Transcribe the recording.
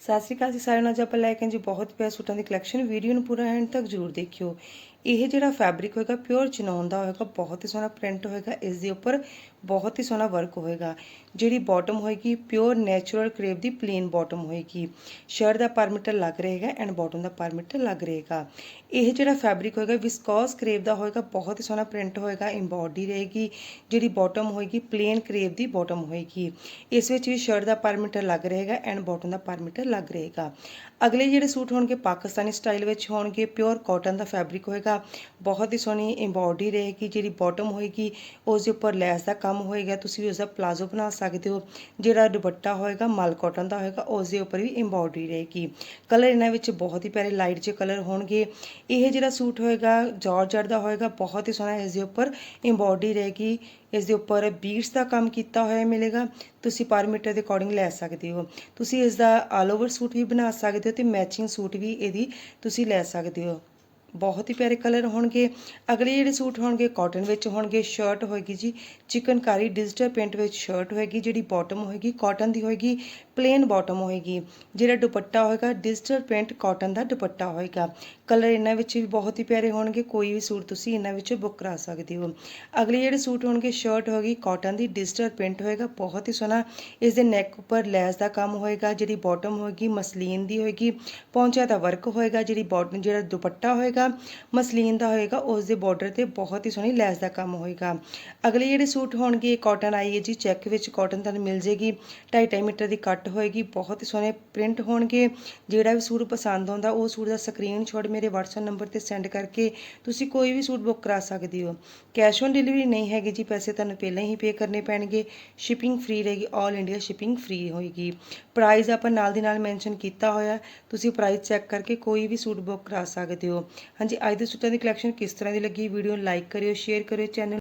ਸਤਿ ਸ਼੍ਰੀ ਅਕਾਲ ਜੀ ਸਾਰਿਆਂ ਨੂੰ। ਅੱਜ ਆਪਾਂ ਲੈ ਕੇ ਆਏ ਜੀ ਬਹੁਤ ਪਿਆਰ ਸੂਟਾਂ ਦੀ ਕਲੈਕਸ਼ਨ ਵੀਡੀਓ ਨੂੰ ਪੂਰਾ ਐਂਡ ਤੱਕ ਜ਼ਰੂਰ ਦੇਖਿਓ। ਇਹ ਜਿਹੜਾ ਫੈਬਰਿਕ ਹੋਏਗਾ ਪਿਓਰ ਚਨੌਨ ਦਾ ਹੋਏਗਾ, ਬਹੁਤ ਹੀ ਸੋਹਣਾ ਪ੍ਰਿੰਟ ਹੋਏਗਾ ਇਸ ਦੇ ਉੱਪਰ ਬਹੁਤ ਹੀ ਸੋਹਣਾ ਵਰਕ ਹੋਏਗਾ। ਜਿਹੜੀ ਬਾਟਮ ਹੋਏਗੀ ਪਿਓਰ ਨੈਚੁਰਲ ਕਰੇਪ ਦੀ ਪਲੇਨ ਬਾਟਮ ਹੋਏਗੀ। ਸ਼ਰਟ ਦਾ ਪਰਮੀਟਰ ਲੱਗ ਰਹੇਗਾ ਐਂਡ ਬਾਟਮ ਦਾ ਪਰਮੀਟਰ ਲੱਗ ਰਹੇਗਾ। ਇਹ ਜਿਹੜਾ ਫੈਬਰਿਕ ਹੋਏਗਾ ਵਿਸਕੋਸ ਕਰੇਪ ਦਾ ਹੋਏਗਾ, ਬਹੁਤ ਹੀ ਸੋਹਣਾ ਪ੍ਰਿੰਟ ਹੋਏਗਾ ਐਮਬੋਡੀ ਰਹੇਗੀ। ਜਿਹੜੀ ਬਾਟਮ ਹੋਏਗੀ ਪਲੇਨ ਕਰੇਪ ਦੀ ਬਾਟਮ ਹੋਏਗੀ। ਇਸ ਵਿੱਚ ਵੀ ਸ਼ਰਟ ਦਾ ਪਰਮੀਟਰ ਲੱਗ ਰਹੇਗਾ ਐਂਡ ਬਾਟਮ ਦਾ ਪਰਮੀਟਰ ਲੱਗ ਰਹੇਗਾ। ਅਗਲੇ ਜਿਹੜੇ ਸੂਟ ਹੋਣਗੇ, ਪਾਕਿਸਤਾਨੀ ਸਟਾਈਲ ਵਿੱਚ ਹੋਣਗੇ ਪਿਓਰ ਕਾਟਨ ਦਾ ਫੈਬਰਿਕ ਹੋਏਗਾ ਬਹੁਤ ਹੀ ਸੋਹਣੀ ਐਮਬੋਡੀ ਰਹੇਗੀ, ਜਿਹੜੀ ਬਾਟਮ ਹੋਏਗੀ, ਉਸ ਦੇ ਉੱਪਰ ਲੈਸ ਦਾ ਕੰਮ ਹੋਏਗਾ, ਤੁਸੀਂ ਉਸ ਦਾ ਪਲਾਜ਼ੋ ਬਣਾ ਸਕਦੇ ਹੋ, ਜਿਹੜਾ ਦੁਪੱਟਾ ਹੋਏਗਾ, ਮਲ ਕਾਟਨ ਦਾ ਹੋਏਗਾ, ਉਸ ਦੇ ਉੱਪਰ ਵੀ ਐਮਬੋਡੀ ਰਹੇਗੀ। ਕਲਰ ਇਹਨਾਂ ਵਿੱਚ ਬਹੁਤ ਹੀ ਪਿਆਰੇ ਲਾਈਟ ਜਿਹੇ ਕਲਰ ਹੋਣਗੇ। ਇਹ ਜਿਹੜਾ ਸੂਟ ਹੋਏਗਾ ਜਾਰਜਟ ਦਾ ਹੋਏਗਾ, ਬਹੁਤ ਹੀ ਸੋਹਣਾ ਇਸ ਦੇ ਉੱਪਰ ਐਮਬੋਡੀ ਰਹੇਗੀ। ਇਸ ਦੇ ਉੱਪਰ ਬੀਟਸ ਦਾ ਕੰਮ ਕੀਤਾ ਹੋਇਆ ਮਿਲੇਗਾ, ਤੁਸੀਂ ਪਰ ਮੀਟਰ ਦੇ ਅਕੋਰਡਿੰਗ ਲੈ ਸਕਦੇ ਹੋ। ਤੁਸੀਂ ਇਸ ਦਾ ਆਲ ਓਵਰ ਸੂਟ ਵੀ ਬਣਾ ਸਕਦੇ ਹੋ ਤੇ ਮੈਚਿੰਗ ਸੂਟ ਵੀ ਇਹਦੀ ਤੁਸੀਂ ਲੈ ਸਕਦੇ ਹੋ। ਬਹੁਤ ਹੀ ਪਿਆਰੇ ਕਲਰ ਹੋਣਗੇ। ਅਗਲੇ ਜਿਹੜੇ ਸੂਟ ਹੋਣਗੇ ਕਾਟਨ ਵਿੱਚ ਹੋਣਗੇ ਸ਼ਰਟ ਹੋਏਗੀ ਜੀ। ਚਿਕਨਕਾਰੀ ਡਿਜੀਟਲ ਪ੍ਰਿੰਟ ਵਿੱਚ ਸ਼ਰਟ ਹੋਏਗੀ, ਜਿਹੜੀ ਬਾਟਮ ਹੋਏਗੀ ਕਾਟਨ ਦੀ ਹੋਏਗੀ ਪਲੇਨ ਬਾਟਮ ਹੋਏਗੀ। ਜਿਹੜਾ ਦੁਪੱਟਾ ਹੋਏਗਾ ਡਿਜੀਟਲ ਪ੍ਰਿੰਟ ਕਾਟਨ ਦਾ ਦੁਪੱਟਾ ਹੋਏਗਾ। ਕਲਰ ਇਹਨਾਂ ਵਿੱਚ ਵੀ ਬਹੁਤ ਹੀ ਪਿਆਰੇ ਹੋਣਗੇ, ਕੋਈ ਵੀ ਸੂਟ ਤੁਸੀਂ ਇਹਨਾਂ ਵਿੱਚੋਂ ਬੁੱਕ ਕਰਾ ਸਕਦੇ ਹੋ। ਅਗਲੇ ਜਿਹੜੇ ਸੂਟ ਹੋਣਗੇ ਸ਼ਰਟ ਹੋਏਗੀ ਕਾਟਨ ਦੀ ਡਿਜੀਟਲ ਪ੍ਰਿੰਟ ਹੋਏਗਾ, ਬਹੁਤ ਹੀ ਸੋਹਣਾ। ਇਸ ਦੇ ਨੈਕ ਉੱਪਰ ਲੈਸ ਦਾ ਕੰਮ ਹੋਏਗਾ, ਜਿਹੜੀ ਬਾਟਮ ਹੋਏਗੀ, ਮਸਲੀਨ ਦੀ ਹੋਏਗੀ ਪੌਂਚਾ ਦਾ ਵਰਕ ਹੋਏਗਾ, ਜਿਹੜੀ ਬਾਟਮ ਜਿਹੜਾ ਦੁਪੱਟਾ ਹੋਏਗਾ ਹੋਏਗਾ ਮਸਲੀਨ ਦਾ ਹੋਏਗਾ, ਉਸ ਦੇ ਬਾਰਡਰ ਤੇ ਬਹੁਤ ਹੀ ਸੋਹਣੀ ਲੈਸ ਦਾ ਕੰਮ ਹੋਏਗਾ। ਅਗਲੇ ਜਿਹੜੇ ਸੂਟ ਹੋਣਗੇ ਕਾਟਨ ਆਈ ਹੈ ਜੀ ਚੈੱਕ ਵਿੱਚ ਕਾਟਨ ਤੁਹਾਨੂੰ ਮਿਲ ਜੇਗੀ। 2.5 ਮੀਟਰ ਦੀ ਕੱਟ ਹੋਏਗੀ, ਬਹੁਤ ਹੀ ਸੋਹਣੇ ਪ੍ਰਿੰਟ ਹੋਣਗੇ। ਜਿਹੜਾ ਵੀ ਸੂਟ ਪਸੰਦ ਆਉਂਦਾ, ਉਹ ਸੂਟ ਦਾ ਸਕਰੀਨਸ਼ਾਟ ਮੇਰੇ WhatsApp ਨੰਬਰ ਤੇ ਸੈਂਡ ਕਰਕੇ ਤੁਸੀਂ ਕੋਈ ਵੀ ਸੂਟ ਬੁੱਕ ਕਰਾ ਸਕਦੇ ਹੋ। ਕੈਸ਼ ਔਨ ਡਿਲੀਵਰੀ ਨਹੀਂ ਹੈਗੀ ਜੀ, ਪੈਸੇ ਤੁਹਾਨੂੰ ਪਹਿਲਾਂ ਹੀ ਪੇ ਕਰਨੇ ਪੈਣਗੇ। ਸ਼ਿਪਿੰਗ ਫ੍ਰੀ ਰਹੇਗੀ 올 ਇੰਡੀਆ ਸ਼ਿਪਿੰਗ ਫ੍ਰੀ ਹੋਏਗੀ। ਪ੍ਰਾਈਸ ਆਪਾਂ ਨਾਲ ਦੀ ਨਾਲ ਮੈਂਸ਼ਨ ਕੀਤਾ ਹੋਇਆ ਤੁਸੀਂ ਪ੍ਰਾਈਸ ਚੈੱਕ ਕਰਕੇ ਕੋਈ ਵੀ ਸੂਟ ਬੁੱਕ ਕਰਾ ਸਕਦੇ ਹੋ। ਹਾਂਜੀ, ਅੱਜ ਦੇ ਸੂਟਾਂ ਦੀ ਕਲੈਕਸ਼ਨ ਕਿਸ ਤਰ੍ਹਾਂ ਦੀ ਲੱਗੀ? ਵੀਡੀਓ ਨੂੰ ਲਾਈਕ ਕਰਿਓ ਸ਼ੇਅਰ ਕਰਿਓ ਚੈਨਲ